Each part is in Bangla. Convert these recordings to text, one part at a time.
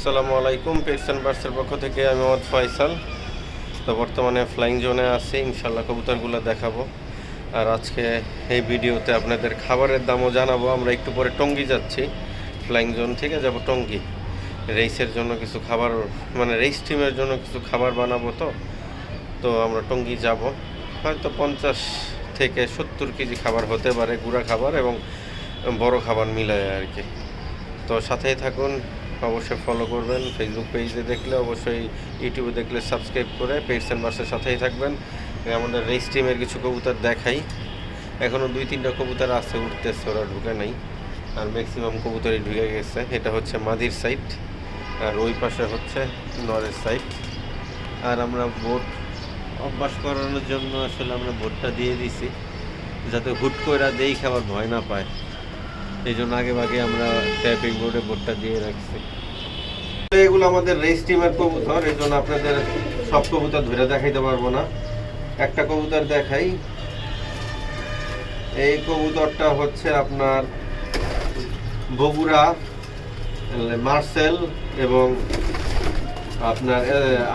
আসসালামু আলাইকুম পেটস বার্সের পক্ষ থেকে আমি মোহাম্মদ ফয়সাল। তো বর্তমানে ফ্লাইং জোনে আছি ইনশাল্লাহ কবুতরগুলো দেখাবো। আর আজকে এই ভিডিওতে আপনাদের খাবারের দামও জানাব। আমরা একটু পরে টঙ্গি যাচ্ছি ফ্লাইং জোন থেকে যাব টঙ্গি। রেসের জন্য কিছু খাবার মানে রেস টিমের জন্য কিছু খাবার বানাবো তো। তো আমরা টঙ্গি যাব। হয়তো পঞ্চাশ থেকে সত্তর কেজি খাবার হতে পারে, গুঁড়া খাবার এবং বড় খাবার মিলায় আর কি। তো সাথেই থাকুন অবশ্যই ফলো করবেন ফেসবুক পেজে দেখলে অবশ্যই ইউটিউবে দেখলে সাবস্ক্রাইব করে পেজ অ্যান্ড বাসের সাথেই থাকবেন। আমাদের রেস টিমের কিছু কবুতর দেখাই। এখনও দুই তিনটা কবুতর আছে, উঠতেছে, ওরা ঢুকে নাই। আর ম্যাক্সিমাম কবুতরই ঢুকে গেছে। এটা হচ্ছে মাদির সাইড আর ওই পাশে হচ্ছে নরের সাইড আর আমরা বোট অভ্যাস করানোর জন্য আসলে আমরা বোটটা দিয়ে দিছি, যাতে হুট করে দেই খাবার ভয় না পায়। এই জন্য আগে ভাগে আমরা ট্যাপিং বোর্ডে বোর্ডটা দিয়ে রাখছি। এগুলো আমাদের রেস টিমের কবুতর এই জন্য আপনাদের সব কবুতর ধরে দেখাইতে পারব না। একটা কবুতর দেখাই। এই কবুতরটা হচ্ছে আপনার বগুড়া মার্সেল এবং আপনার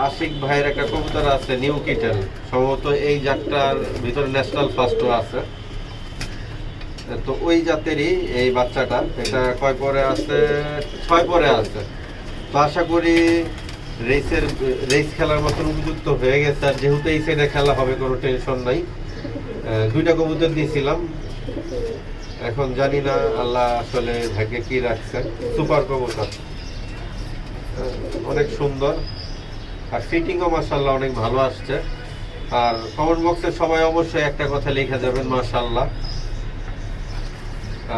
আশিক ভাইয়ের একটা কবুতর আছে, নিউ কিটেল। সম্ভবত এই জাতটার ভিতরে ন্যাশনাল ফার্স্টও আছে। তো ওই জাতেরই এই বাচ্চাটা। এটা কয় পরে আছে? ছয় পরে আছে। তো আশা করি রেসের, রেস খেলার মতন উপযুক্ত হয়ে গেছে। আর যেহেতু এই সাইডে খেলা হবে, কোনো টেনশন নাই। দুইটা কবুতর দিয়েছিলাম এখন জানি না আল্লাহ আসলে ভাগ্যে কি রাখছে। সুপার কবুতর। অনেক সুন্দর। আর ফিটিংও মাসাল্লাহ অনেক ভালো আসছে। আর কমেন্ট বক্সে সবাই অবশ্যই একটা কথা লিখে যাবেন মাসাল্লাহ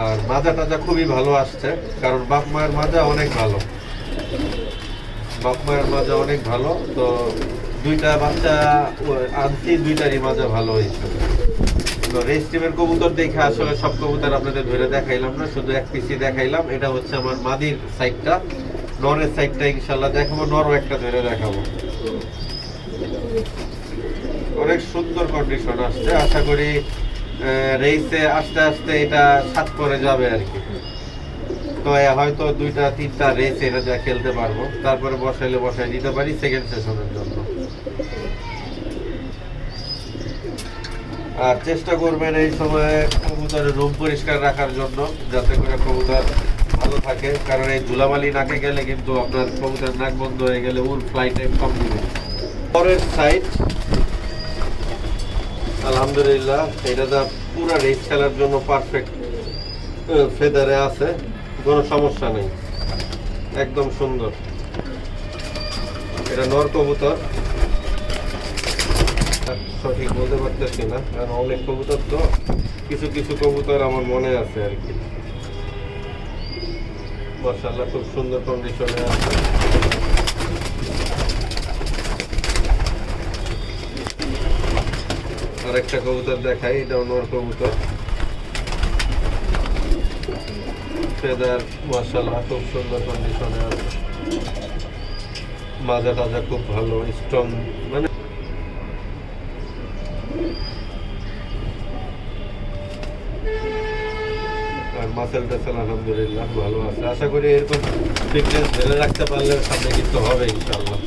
আর মাজা টাজা খুবই ভালো আসছে, কারণ বাপ মায়ের মাজা অনেক ভালো। বাপ মায়ের মাজা অনেক ভালো, তো দুইটা বাচ্চা আনছি, দুইটারই মাজা ভালো হয়েছে। তো রেস্টিমের কবুতর দেখে আসলে সব কবুতর আপনাদের ধরে দেখাইলাম না, শুধু এক পিসি দেখাইলাম। এটা হচ্ছে আমার মাদির সাইডটা নরের সাইডটা ইনশাল্লাহ দেখাবো, নরও একটা ধরে দেখাবো। অনেক সুন্দর কন্ডিশন আসছে। আশা করি রেসে আস্তে আস্তে এটা সাত করে যাবে আর কি। তো হয়তো দুইটা, তিনটা রেস এটা যা খেলতে পারব। তারপরে বসাইলে বসাই দিতে পারি সেকেন্ড সেশনের জন্য। আর চেষ্টা করবেন এই সময় কবুতরের রুম পরিষ্কার রাখার জন্য, যাতে করে কবুতর ভালো থাকে। কারণ এই ধুলাবালি নাকে গেলে কিন্তু আপনার কবুতর নাক বন্ধ হয়ে গেলে উল ফ্লাই টাইম কম দিবে। পরের সাইড আলহামদুলিল্লাহ, এটা তো পুরো রেস খেলার জন্য পারফেক্ট ফেদারে আছে, কোনো সমস্যা নেই। একদম সুন্দর। এটা নর কবুতর। সঠিক বলতে পারতেছি না, কারণ অনেক কবুতর তো, কিছু কিছু কবুতর আমার মনে আছে আর কি। মার্শাল্লাহ খুব সুন্দর কন্ডিশনে আছে। আরেকটা কবুতর দেখাই, এটাও নর কবুতর। ফেদার মার্শাল্লাহ খুব সুন্দর কন্ডিশনে আছে। মাজা টাজা খুব ভালো স্ট্রং মানে আর মাসেল টাসেল আলহামদুলিল্লাহ ভালো আছে। আশা করি এরকম ফিটনেস ধরে রাখতে পারলে সামনে কিন্তু হবে ইনশাল্লাহ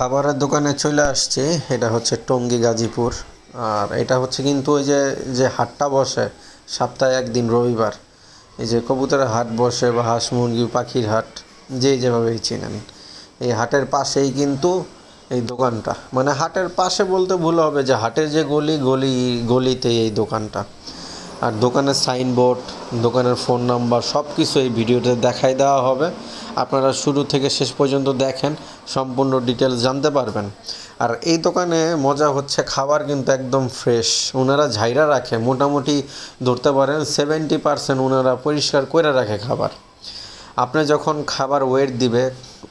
খাবারের দোকানে চলে আসছে, এটা হচ্ছে টঙ্গী গাজীপুর। আর এটা হচ্ছে কিন্তু ওই যে যে হাটটা বসে, সপ্তাহে একদিন রবিবার। এই যে কবুতরের হাট বসে বা হাঁস মুরগি, পাখির হাট যে যেভাবেই চেনেন। এই হাটের পাশেই কিন্তু এই দোকানটা। মানে হাটের পাশে বলতে ভুল হবে যে হাটের যে গলি গলি, গলিতেই এই দোকানটা। আর দোকানের সাইনবোর্ড, দোকানের ফোন নাম্বার সব কিছু এই ভিডিওতে দেখাই দেওয়া হবে। আপনারা শুরু থেকে শেষ পর্যন্ত দেখেন, সম্পূর্ণ ডিটেলস জানতে পারবেন। আর এই দোকানে মজা হচ্ছে, খাবার কিন্তু একদম ফ্রেশ ওনারা ঝাইরা রাখে, মোটামুটি ধরতে পারেন সেভেন্টি পার্সেন্ট ওনারা পরিষ্কার করে রাখে খাবার। আপনি যখন খাবার ওয়েট দিবে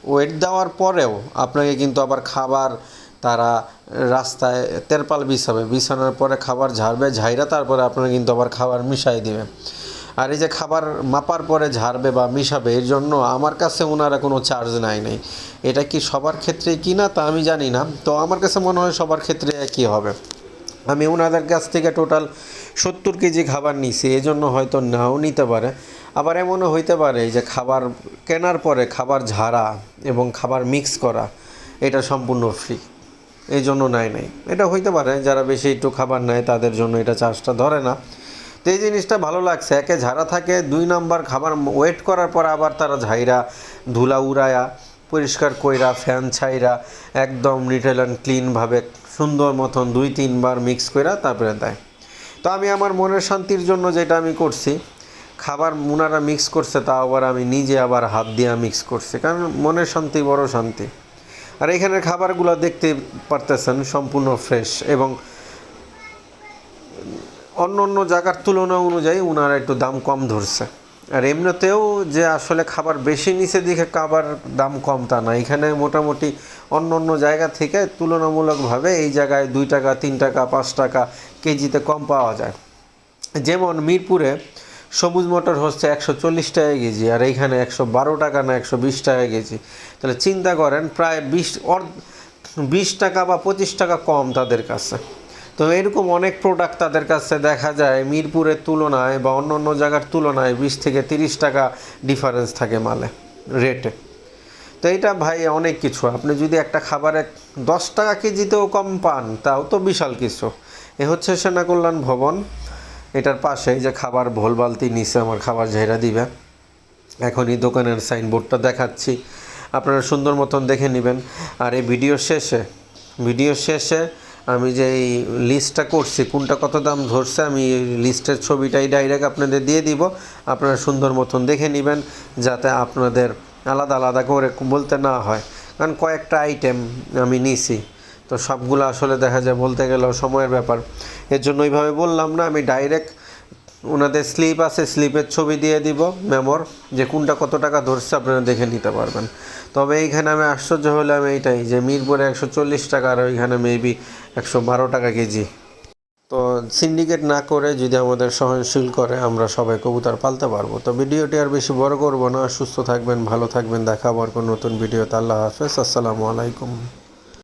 ওয়েট দেওয়ার পরেও আপনাকে কিন্তু আবার খাবার তারা রাস্তায় তেরপাল বিছাবে। বিছানোর পরে খাবার ঝাড়বে, ঝাইরা তারপরে আপনারা কিন্তু আবার খাবার মিশাই দিবে। আর এই যে খাবার মাপার পরে ঝাড়বে বা মিশাবে, এর জন্য আমার কাছে ওনারা কোনো চার্জ নাই নেই। এটা কি সবার ক্ষেত্রে কি না তা আমি জানি না। তো আমার কাছে মনে হয় সবার ক্ষেত্রে একই হবে। আমি ওনাদের কাছ থেকে টোটাল সত্তর কেজি খাবার নিছি জন্য হয়তো নাও নিতে পারে। আবার এমনও হইতে পারে যে খাবার কেনার পরে খাবার ঝাড়া এবং খাবার মিক্স করা, এটা সম্পূর্ণ ফ্রি এই জন্য নেয় নাই। এটা হইতে পারে, যারা বেশি একটু খাবার নেয় তাদের জন্য এটা চার্জটা ধরে না। তো এই জিনিসটা ভালো লাগছে। একে ঝাড়া থাকে, দুই নাম্বার খাবার ওয়েট করার পর আবার তারা ঝাইরা, ধুলা উড়ায়া, পরিষ্কার কইরা ফ্যান ছাইরা, একদম নিটেল অ্যান্ড ক্লিনভাবে সুন্দর মতন দুই, তিনবার মিক্স কইরা তারপরে দেয়। তো আমি আমার মনের শান্তির জন্য যেটা আমি করছি, খাবার মুনারা মিক্স করছে তা আবার আমি নিজে আবার হাত দিয়ে মিক্স করছি, কারণ মনের শান্তি বড় শান্তি। আর এখানের খাবারগুলো দেখতে পারতেছেন, সম্পূর্ণ ফ্রেশ এবং অন্য অন্য জায়গার তুলনা অনুযায়ী ওনারা একটু দাম কম ধরছে। আর এমনিতেও যে আসলে খাবার বেশি নিচে দিকে খাবার দাম কম তা না। এখানে মোটামুটি অন্য অন্য জায়গা থেকে তুলনামূলকভাবে এই জায়গায় দুই টাকা, তিন টাকা, পাঁচ টাকা কেজিতে কম পাওয়া যায়। যেমন মিরপুরে সবুজ মটর হচ্ছে একশো চল্লিশ টাকা কেজি, আর এইখানে একশো বারো টাকা না একশো বিশ টাকা কেজি। তাহলে চিন্তা করেন, প্রায় বিশ অর্ধ, বিশ টাকা বা পঁচিশ টাকা কম তাদের কাছে। তো এরকম অনেক প্রোডাক্ট তাদের কাছে দেখা যায় মিরপুরের তুলনায় বা অন্য অন্য জায়গার তুলনায় বিশ থেকে তিরিশ টাকা ডিফারেন্স থাকে মালে রেটে তো এটা ভাই অনেক কিছু। আপনি যদি একটা খাবারে দশ টাকা কেজিতেও কম পান, তাও তো বিশাল কিছু। এ হচ্ছে সেনা কল্যাণ ভবন। এটার পাশে যে খাবার ভোল বালতি নিচে আমার খাবার ঝেড়া দিবে। এখনই দোকানের সাইনবোর্ডটা দেখাচ্ছি। আপনারা সুন্দর মতন দেখে নেবেন। আর এই ভিডিও শেষে ভিডিও শেষে আমি যে এই লিস্টটা করছি, কোনটা কত দাম ধরছে, আমি এই লিস্টের ছবিটাই ডাইরেক্ট আপনাদের দিয়ে দিব। আপনারা সুন্দর মতন দেখে নেবেন, যাতে আপনাদের আলাদা আলাদা করে বলতে না হয়। কারণ কয়েকটা আইটেম আমি নিছি। তো সবগুলো আসলে দেখা যায় বলতে গেলেও সময়ের ব্যাপার। এর জন্য ওইভাবে বললাম না, আমি ডাইরেক্ট ওনাদের স্লিপ আছে, স্লিপের ছবি দিয়ে দিব। মেমোর যে কোনটা কত টাকা ধরছে আপনারা দেখে নিতে পারবেন। তবে এইখানে আমি আশ্চর্য হলাম এইটাই যে মিরপুরে একশো চল্লিশ টাকা আর ওইখানে মেবি একশো বারো টাকা কেজি। তো সিন্ডিকেট না করে যদি আমাদের সহনশীল করে, আমরা সবাই কবুতর পালতে পারব। তো ভিডিওটি আর বেশি বড় করব না। সুস্থ থাকবেন, ভালো থাকবেন। দেখা আবার কোনো নতুন ভিডিওতে। আল্লাহ হাফেজ। আসসালামু আলাইকুম।